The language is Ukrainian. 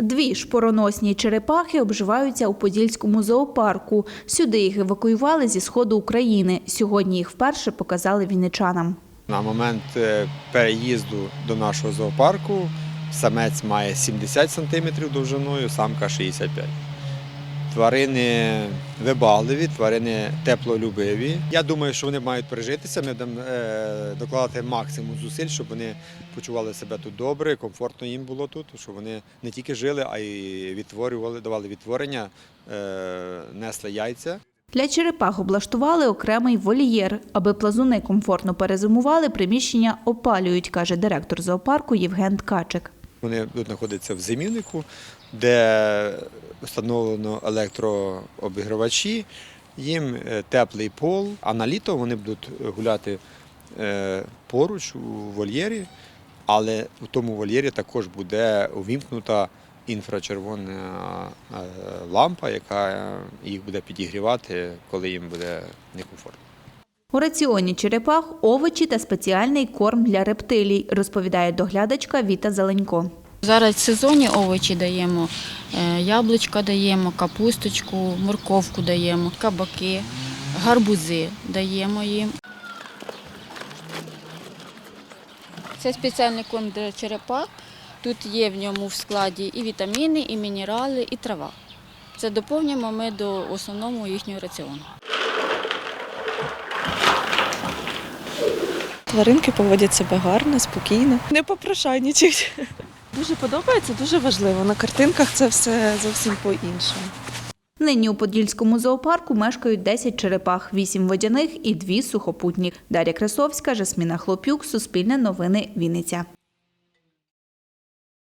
Дві шпороносні черепахи обживаються у Подільському зоопарку. Сюди їх евакуювали зі сходу України. Сьогодні їх вперше показали вінничанам. На момент е, переїзду до нашого зоопарку самець має 70 см довжиною, самка 65 Тварини вибагливі, тварини теплолюбиві. Я думаю, що вони мають пережитися. Ми будемо докладати максимум зусиль, щоб вони почували себе тут добре, комфортно їм було тут, щоб вони не тільки жили, а й відтворювали, давали відтворення, е, несли яйця. Для черепах облаштували окремий вольєр. Аби плазуни комфортно перезимували, приміщення опалюють, каже директор зоопарку Євген Ткачик. Вони будуть знаходитися в зимівнику, де встановлено електрообігрівачі, їм е, теплий пол, а на літо вони будуть гуляти е, поруч у вольєрі, але в тому вольєрі також буде увімкнута інфрачервона е, лампа, яка їх буде підігрівати, коли їм буде некомфортно. У раціоні черепах овочі та спеціальний корм для рептилій, розповідає доглядачка Віта Зеленько. Зараз сезонні овочі даємо, е, яблучка даємо, капусточку, морковку даємо, кабаки, гарбузи даємо їм. Це спеціальний корм для черепах. Тут є в ньому в складі і вітаміни, і мінерали, і трава. Це доповнюємо ми до основного їхнього раціону. Тваринки поводять себе гарно, спокійно, не попрошайничають. Дуже подобається, дуже важливо. На картинках це все зовсім по-іншому. Нині у Подільському зоопарку мешкають 10 черепах, 8 водяних і 2 сухопутні. Дар'я Красовська, Жасміна Хлопюк, Суспільне новини, Вінниця.